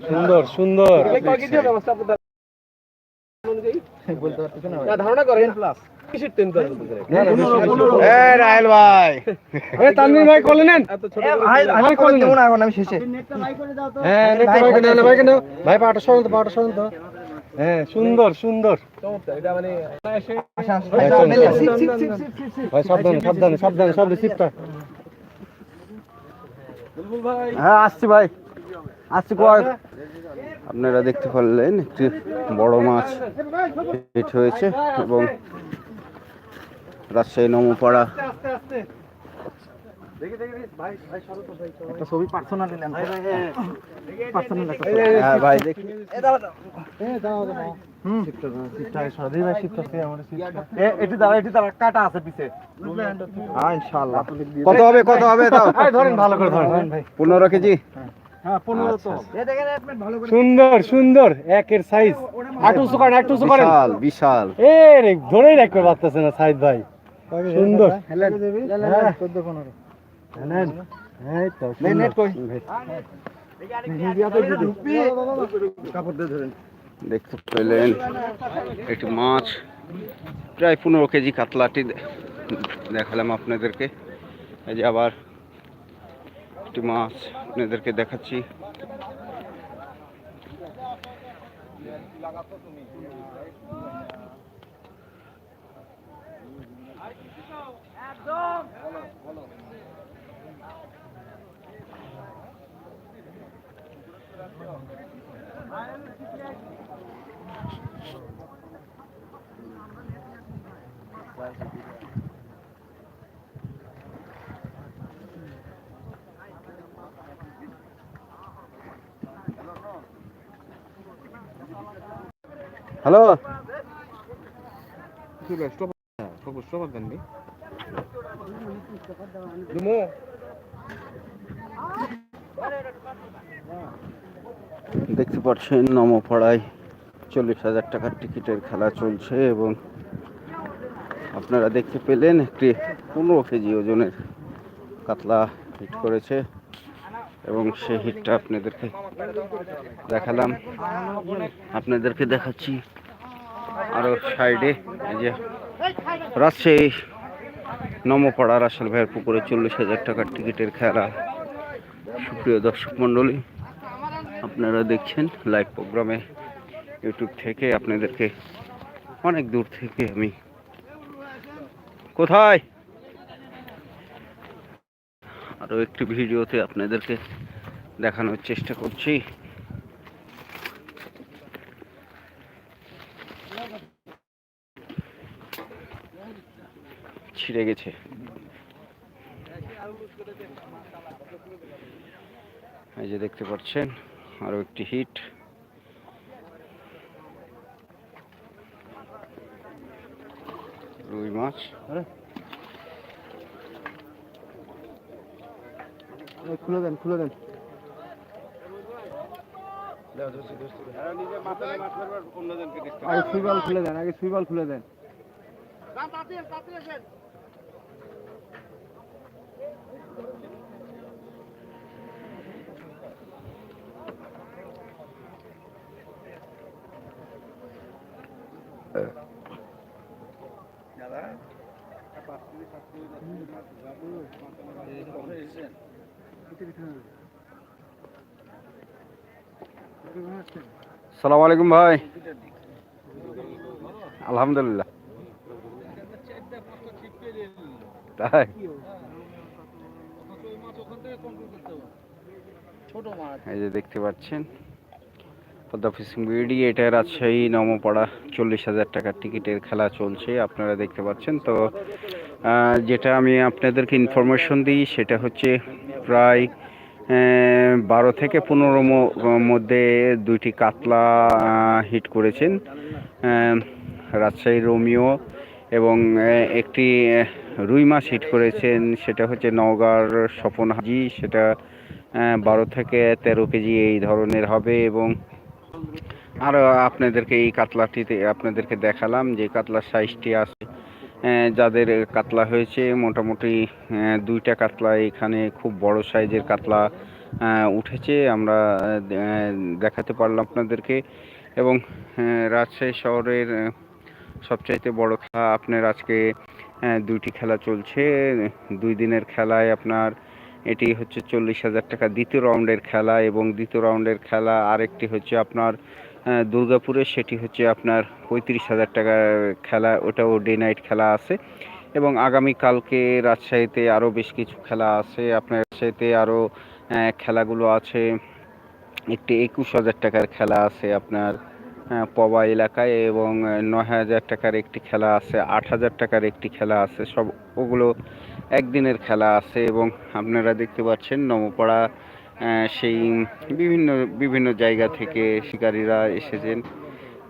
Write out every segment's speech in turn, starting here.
সুন্দর সুন্দর। ধারণা করেন। কিসের ভাই। এ তানভীর ভাই কোলে নেন। এত ছোট ভাই কোলে নেন না এখন আমি শেষে। হ্যাঁ নেক্সট ভাই কেন ভাই কেন ভাই পাটা পাটা সরন্ত হ্যাঁ সুন্দর সুন্দর। মানে ভাই, সাবধানে সাবধানে সাবধানে সিটটা হ্যাঁ আসছি ভাই। কয় আপনারা দেখতে পারলেন একটি বড় মাছ হিট হয়েছে এবং রাজশাহী নমপাড়া। হ্যাঁ। ভাই দেখি। এটি দাঁড়া এটি দাঁড়া কাটা আছে পিছে। হ্যাঁ ইনশাআল্লাহ। কত হবে কত হবে তাও ধরেন ভাই পনেরো কেজি সুন্দর সুন্দর। একের সাইজ আটু সুকান আটু সুকান বিশাল বিশাল। এ রে ধরেই রাখতে পারতেছে না সাইদ ভাই। সুন্দর। হ্যাঁ। নেন। এই তো, সুন্দর। দেখতে পেলেন একটি মাছ প্রায় পনেরো কেজি কাতলাটি দেখালাম আপনাদেরকে। এই যে আবার একটি মাছ আপনাদেরকে দেখাচ্ছি। হ্যালো? দেখতে পাচ্ছেন নমপাড়ায় চল্লিশ হাজার টাকার টিকিটের খেলা চলছে এবং আপনারা দেখতে পেলেন একটি পনেরো কেজি ওজনের কাতলা হিট করেছে। এবং সেই হিটটা আপনাদেরকে দেখালাম। আপনাদেরকে দেখাচ্ছি আরও সাইডে, এই যে রাজশাহী নমপাড়ার আসল ভাইয়ের পুকুরে চল্লিশ হাজার টাকার টিকিটের খেলা। সুপ্রিয় দর্শক মণ্ডলী, আপনারা দেখছেন লাইভ প্রোগ্রামে ইউটিউব থেকে আপনাদেরকে অনেক দূর থেকে আমি কোথায়? আরও একটি ভিডিওতে আপনাদেরকে দেখানোর চেষ্টা করছি। ছিঁড়ে গেছে। এই যে দেখতে পাচ্ছেন, আরও একটি হিট। রুই মাছ। খুলে দেন খুলে দেন আগে সুইবাল খুলে দেন আগে সুইবাল খুলে দেন সালাম আলাইকুম ভাই। আলহামদুলিল্লাহ। তাই? এই যে দেখতে পাচ্ছেন, পদ্মা ফিশিং বিডি, এটা রাজশাহী নমপাড়া চল্লিশ হাজার টাকার টিকিটের খেলা চলছে, আপনারা দেখতে পাচ্ছেন। তো যেটা আমি আপনাদেরকে ইনফরমেশন দিই, সেটা হচ্ছে প্রায় বারো থেকে পনেরো মধ্যে দুইটি কাতলা হিট করেছেন রাজশাহী রোমিও এবং একটি রুই মাছ হিট করেছেন, সেটা হচ্ছে নওগাঁর স্বপন হাজি, সেটা বারো থেকে তেরো কেজি এই ধরনের হবে এবং আরও আপনাদেরকে এই কাতলাটিতে, আপনাদেরকে দেখালাম যে কাতলার সাইজটি আছে যাদের কাতলা হয়েছে, মোটামুটি দুইটা কাতলা এখানে খুব বড় সাইজের কাতলা উঠেছে। আমরা দেখাতে পারলাম আপনাদেরকে। এবং রাজশাহী শহরের সবচাইতে বড় খেলা আপনার আজকে দুইটি খেলা চলছে। দুই দিনের খেলায় আপনার এটি হচ্ছে চল্লিশ হাজার টাকা দ্বিতীয় রাউন্ডের খেলা এবং দ্বিতীয় রাউন্ডের খেলা আরেকটি হচ্ছে আপনার দুর্গাপুরে সেটি হচ্ছে আপনার পঁয়ত্রিশ হাজার টাকার খেলা ওটাও ডে নাইট খেলা আছে। এবং আগামী কালকে রাজশাহীতে আরও বেশ কিছু খেলা আছে। আপনার রাজশাহীতে আরও খেলাগুলো আছে। একটি একুশ হাজার টাকার খেলা আছে আপনার পবা এলাকায় এবং নয় হাজার টাকার একটি খেলা আছে আট হাজার টাকার একটি খেলা আছে। সব ওগুলো একদিনের খেলা আছে এবং আপনারা দেখতে পাচ্ছেন নমপাড়া আহ, সেই বিভিন্ন বিভিন্ন জায়গা থেকে শিকারীরা এসেছেন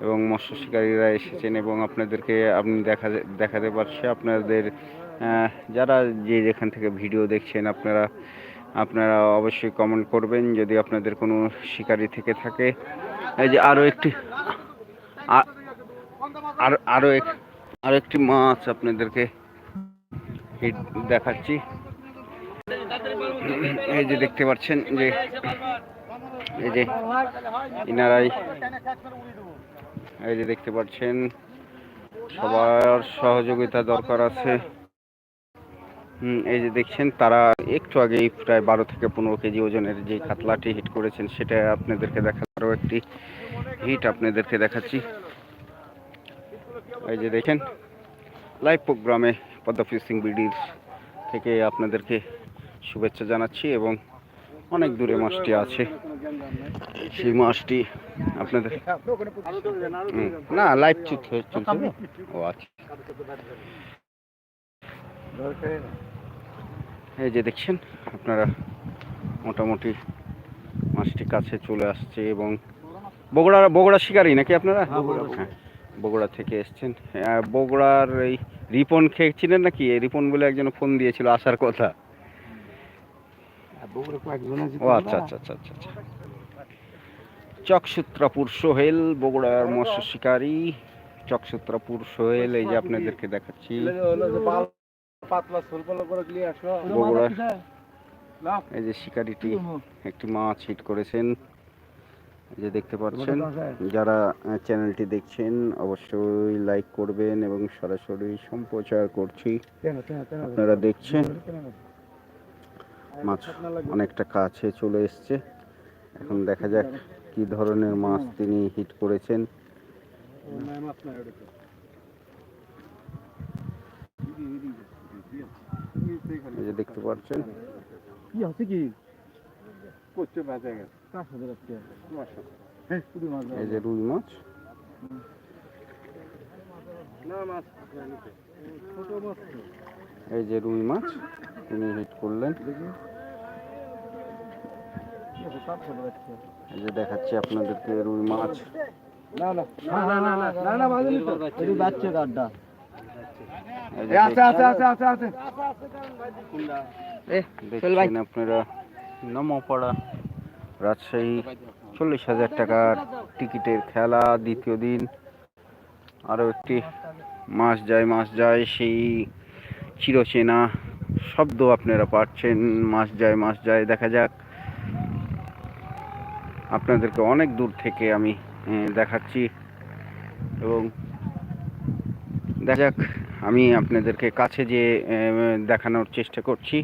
এবং মৎস্য শিকারীরা এসেছেন এবং আপনাদেরকে আপনি দেখা, দেখাতে পারছে। আপনাদের যারা যে যেখান থেকে ভিডিও দেখছেন, আপনারা আপনারা অবশ্যই কমেন্ট করবেন। যদি আপনাদের কোনো শিকারি থেকে থাকে, এই যে আরও একটি আর আরও এক আরও একটি মাছ আপনাদেরকে দেখাচ্ছি। এই যে দেখতে পাচ্ছেন যে এই যে ইনারাই এই যে দেখতে পাচ্ছেন সবার সহযোগিতা দরকার আছে। হুম, এই যে দেখছেন তারা একটু আগেই প্রায় বারো থেকে পনেরো কেজি ওজনের যে কাতলাটি হিট করেছেন সেটা আপনাদেরকে দেখা আরও একটি হিট আপনাদেরকে দেখাচ্ছি। এই যে দেখেন লাইভ প্রোগ্রামে পদ্মা ফিশিং বিডির থেকে আপনাদেরকে শুভেচ্ছা জানাচ্ছি এবং অনেক দূরে মাছটি আছে। সেই মাছটি আপনাদের না লাইভ চলছে ও আচ্ছা। এই যে দেখছেন আপনারা মোটামুটি মাছটি কাছে চলে আসছে এবং বগুড়া বগুড়া শিকারী নাকি আপনারা? হ্যাঁ বগুড়া থেকে এসছেন। হ্যাঁ, বগুড়ার এই রিপন খেয়েছিলেন নাকি? এই রিপন বলে একজন ফোন দিয়েছিল আসার কথা। ও আচ্ছা আচ্ছা আচ্ছা আচ্ছা আচ্ছা। চকসূত্রাপুর সোহেল বগুড়ার মৎস্য শিকারী। চকসূত্রাপুর সোহেল এই যে আপনাদেরকে দেখাচ্ছি। বগুড়া এই যে শিকারিটি একটি মাছ হিট করেছেন। এই যে দেখতে পাচ্ছেন যারা চ্যানেলটি দেখছেন অবশ্যই লাইক করবেন এবং সরাসরি সম্প্রচার করছি। আপনারা দেখছেন। মাছ অনেকটা কাছে চলে এসছে। এখন দেখা যাক কি ধরনের মাছ তিনি হিট করেছেন। এই যে দেখতে পাচ্ছেন। কি আছে কি? হ্যাঁ এই যে রুই মাছ। না মাছ ছোট মাছ। এই যে রুই মাছ তিনি হিট করলেন। এই যে দেখাচ্ছি আপনাদেরকে রুই মাছ। দেখছেন? আপনারা? নমপাড়া রাজশাহী চল্লিশ হাজার টাকার টিকিটের খেলা দ্বিতীয় দিন। আরও একটি মাস যায় মাস যায় সেই চিরচেনা শব্দ আপনারা পাচ্ছেন, মাস যায় মাস যায়, দেখা যাক। আপনাদেরকে অনেক দূর থেকে আমি দেখাচ্ছি। এবং দেখা যাক, আমি আপনাদেরকে কাছে যে দেখানোর চেষ্টা করছি।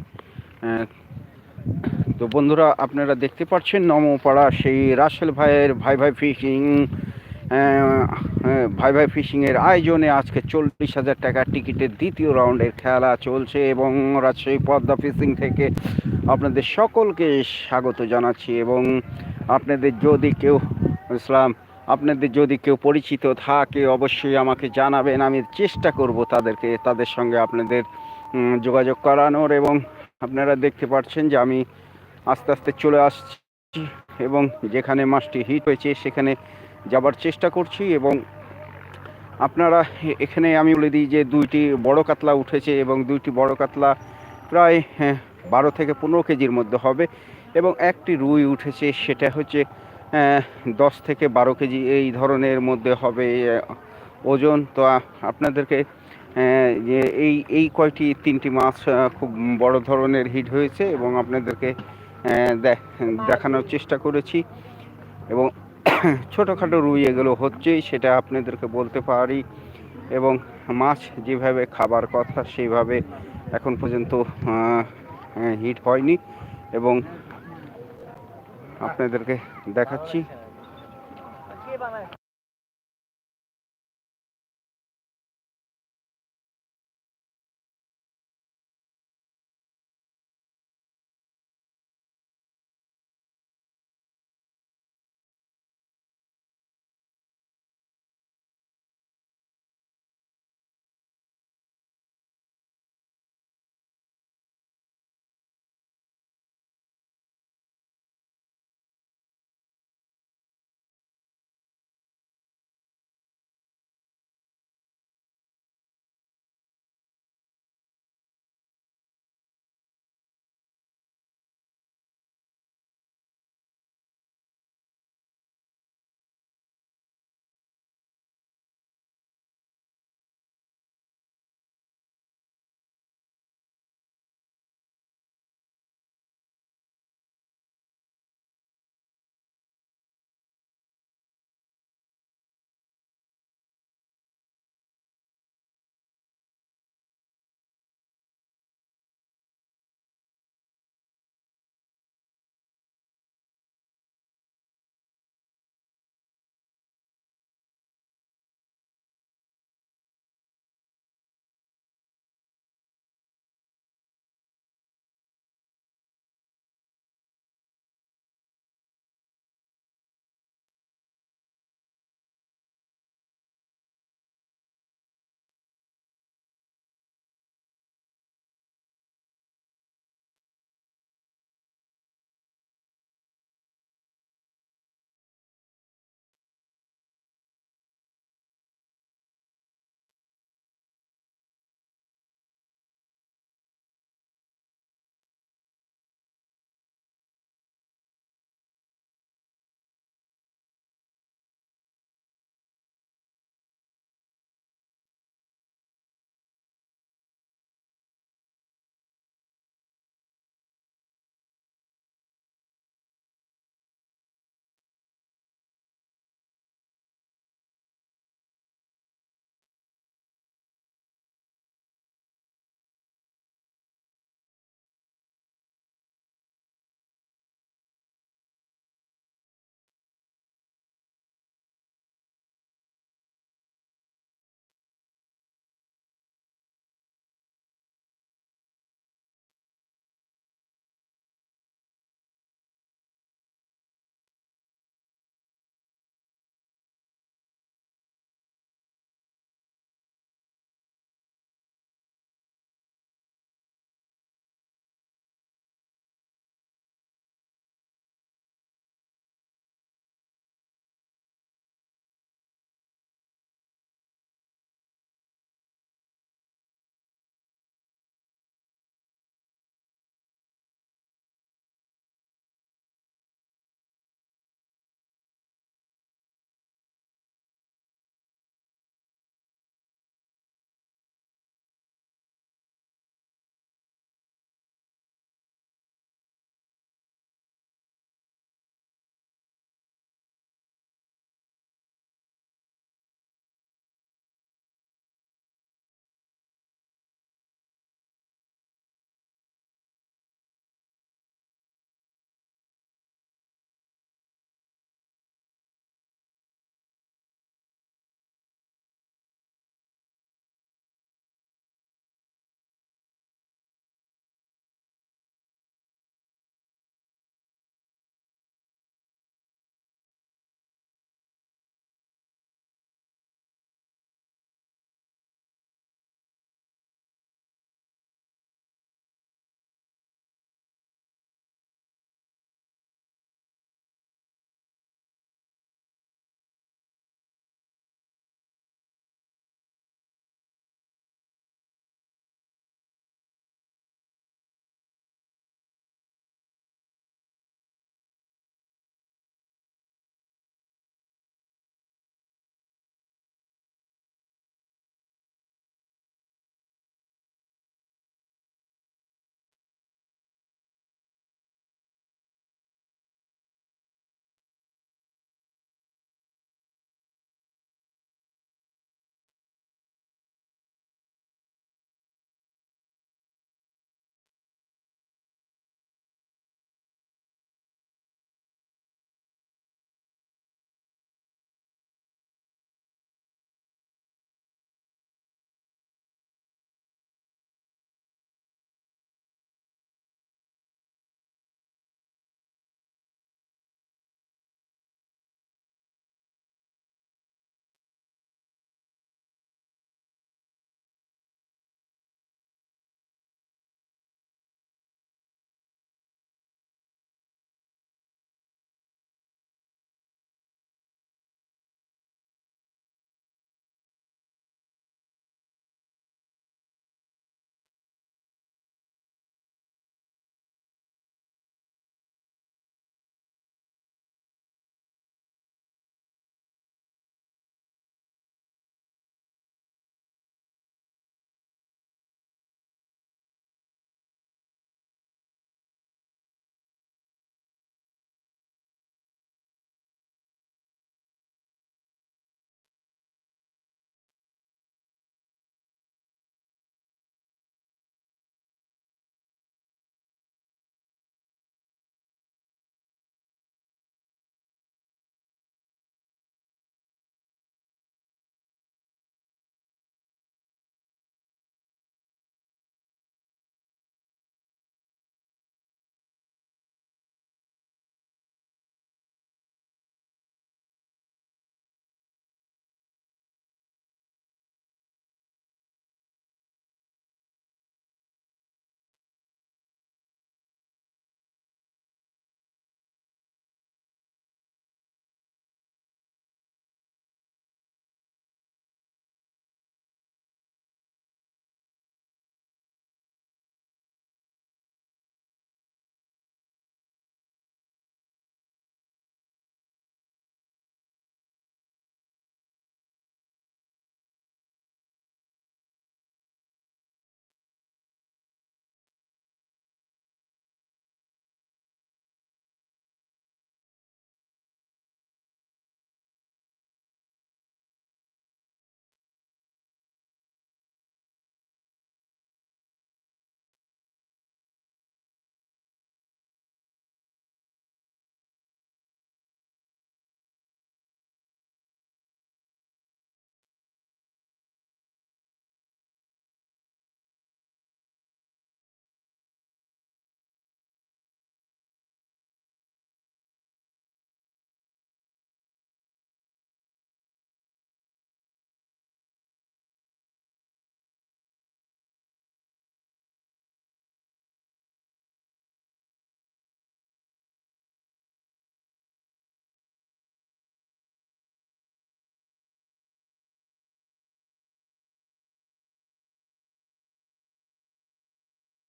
তো বন্ধুরা, আপনারা দেখতে পাচ্ছেন নমপাড়া, সেই রাসেল ভাইয়ের ভাই ভাই ফিশিং ভাই ভাই ফিশিংয়ের আয়োজনে আজকে চল্লিশ হাজার টাকার টিকিটের দ্বিতীয় রাউন্ডের খেলা চলছে এবং রাজশাহী পদ্মা ফিশিং থেকে আপনাদের সকলকে স্বাগত জানাচ্ছি এবং আপনাদের যদি কেউ, ইসলাম, আপনাদের যদি কেউ পরিচিত থাকে অবশ্যই আমাকে জানাবেন, আমি চেষ্টা করব তাদেরকে, তাদের সঙ্গে আপনাদের যোগাযোগ করানোর এবং আপনারা দেখতে পাচ্ছেন যে আমি আস্তে আস্তে চলে আসছি এবং যেখানে মাছটি হিট হয়েছে সেখানে যাবার চেষ্টা করছি এবং আপনারা এখানে আমি বলে দিই যে দুইটি বড় কাতলা উঠেছে এবং দুইটি বড় কাতলা প্রায় হ্যাঁ, বারো থেকে পনেরো কেজির মধ্যে হবে এবং একটি রুই উঠেছে সেটা হচ্ছে দশ থেকে বারো কেজি এই ধরনের মধ্যে হবে ওজন। তো আপনাদেরকে যে এই এই কয়টি তিনটি মাছ খুব বড় ধরনের হিট হয়েছে এবং আপনাদেরকে দেখানোর চেষ্টা করেছি এবং ছোটোখাটো রুই এগুলো হচ্ছেই, সেটা আপনাদেরকে বলতে পারি। এবং মাছ যেভাবে খাবার কথা সেইভাবে এখন পর্যন্ত হিট হয়নি। এবং আপনাদেরকে দেখাচ্ছি।